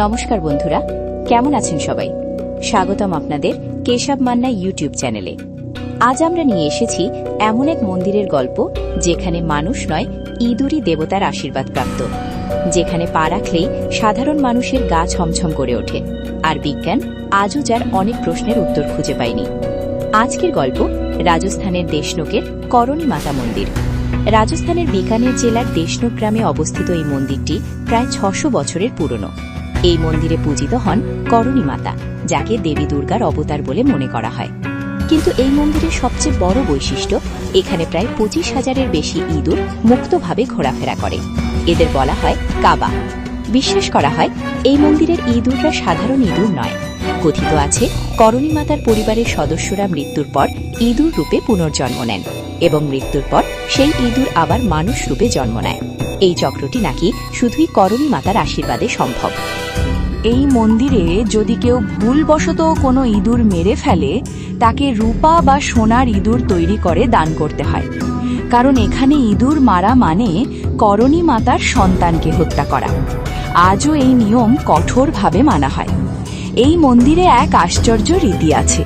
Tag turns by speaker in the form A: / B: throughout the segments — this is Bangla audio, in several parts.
A: নমস্কার বন্ধুরা, কেমন আছেন সবাই? স্বাগতম আপনাদের কেশব মান্না ইউটিউব চ্যানেলে। আজ আমরা নিয়ে এসেছি এমন এক মন্দিরের গল্প, যেখানে মানুষ নয়, ইঁদুরই দেবতার আশীর্বাদ প্রাপ্ত। যেখানে পা রাখলেই সাধারণ মানুষের গা ছমছম করে ওঠে, আর বিজ্ঞান আজও যার অনেক প্রশ্নের উত্তর খুঁজে পায়নি। আজকের গল্প রাজস্থানের দেশনোকের করণী মাতা মন্দির। রাজস্থানের বিকানের জেলার দেশনোক গ্রামে অবস্থিত এই মন্দিরটি প্রায় ছশো বছরের পুরনো। এই মন্দিরে পূজিত হন করণী মাতা, যাকে দেবী দুর্গার অবতার বলে মনে করা হয়। কিন্তু এই মন্দিরের সবচেয়ে বড় বৈশিষ্ট্য, এখানে প্রায় পঁচিশ হাজারের বেশি ইঁদুর মুক্তভাবে ঘোরাফেরা করে। এদের বলা হয় কাবা। বিশ্বাস করা হয়, এই মন্দিরের ইঁদুররা সাধারণ ইঁদুর নয়। কথিত আছে, করণী মাতার পরিবারের সদস্যরা মৃত্যুর পর ইঁদুর রূপে পুনর্জন্ম নেন এবং মৃত্যুর পর সেই ইঁদুর আবার মানুষ রূপে জন্ম নেয়। এই চক্রটি নাকি শুধুই করণী মাতার আশীর্বাদে সম্ভব।
B: এই মন্দিরে যদি কেউ ভুলবশত কোনো ইঁদুর মেরে ফেলে, তাকে রূপা বা সোনার ইঁদুর তৈরি করে দান করতে হয়। কারণ এখানে ইঁদুর মারা মানে করণী মাতার সন্তানকে হত্যা করা। আজও এই নিয়ম কঠোরভাবে মানা হয়। এই মন্দিরে এক আশ্চর্য রীতি আছে।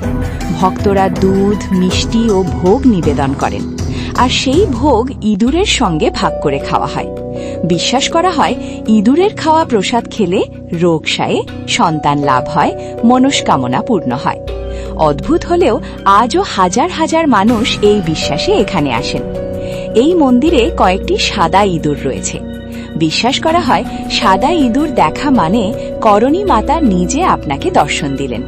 B: ভক্তরা দুধ, মিষ্টি ও ভোগ নিবেদন করেন। আর সেই ভোগ ইঁদুরের সঙ্গে ভাগ করে খাওয়া হয়। বিশ্বাস করা হয়, ইঁদুরের খাওয়া প্রসাদ খেলে রোগ সায়ে সন্তান লাভ হয়, মনস্কামনা পূর্ণ হয়। অদ্ভুত হলেও আজও হাজার হাজার মানুষ এই বিশ্বাসে এখানে আসেন। এই মন্দিরে কয়েকটি সাদা ইঁদুর রয়েছে। বিশ্বাস করা হয়, সাদা ইঁদুর দেখা মানে করণী মাতা নিজে আপনাকে দর্শন দিলেন।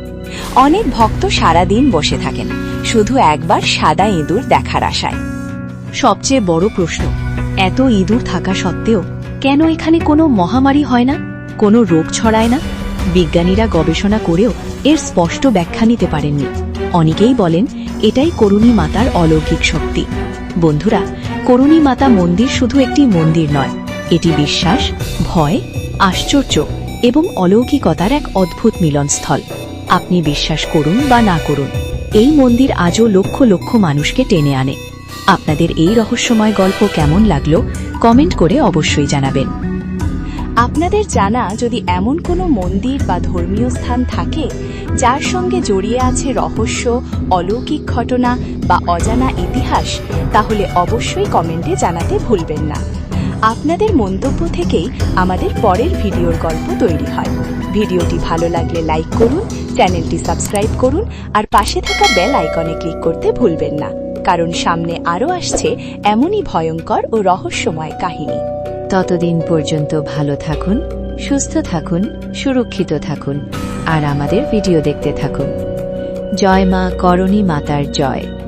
B: অনেক ভক্ত সারাদিন বসে থাকেন, শুধু একবার সাদা ইঁদুর দেখার আশায়। সবচেয়ে বড় প্রশ্ন এত ইঁদুর থাকা সত্ত্বেও কেন এখানে কোনো মহামারী হয় না, কোনো রোগ ছড়ায় না? বিজ্ঞানীরা গবেষণা করেও এর স্পষ্ট ব্যাখ্যা নিতে পারেননি। অনেকেই বলেন এটাই করুণী মাতার অলৌকিক শক্তি। বন্ধুরা, করুণী মাতা মন্দির শুধু একটি মন্দির নয়, এটি বিশ্বাস, ভয়, আশ্চর্য এবং অলৌকিকতার এক অদ্ভুত মিলনস্থল। আপনি বিশ্বাস করুন বা না করুন, এই মন্দির আজও লক্ষ লক্ষ মানুষকে টেনে আনে। আপনাদের এই রহস্যময় গল্প কেমন লাগল, কমেন্ট করে অবশ্যই জানাবেন। আপনাদের জানা যদি এমন কোনো মন্দির বা ধর্মীয় স্থান থাকে, যার সঙ্গে জড়িয়ে আছে রহস্য, অলৌকিক ঘটনা বা অজানা ইতিহাস, তাহলে অবশ্যই কমেন্টে জানাতে ভুলবেন না। আপনাদের মন্তব্য থেকেই আমাদের পরের ভিডিওর গল্প তৈরি হয়। ভিডিওটি ভালো লাগলে লাইক করুন, চ্যানেলটি সাবস্ক্রাইব করুন, আর পাশে থাকা বেল আইকনে ক্লিক করতে ভুলবেন না। কারণ সামনে আরও আসছে এমনই ভয়ঙ্কর ও রহস্যময় কাহিনী।
A: ততদিন পর্যন্ত ভালো থাকুন, সুস্থ থাকুন, সুরক্ষিত থাকুন, আর আমাদের ভিডিও দেখতে থাকুন। জয় মা, করণী মাতার জয়।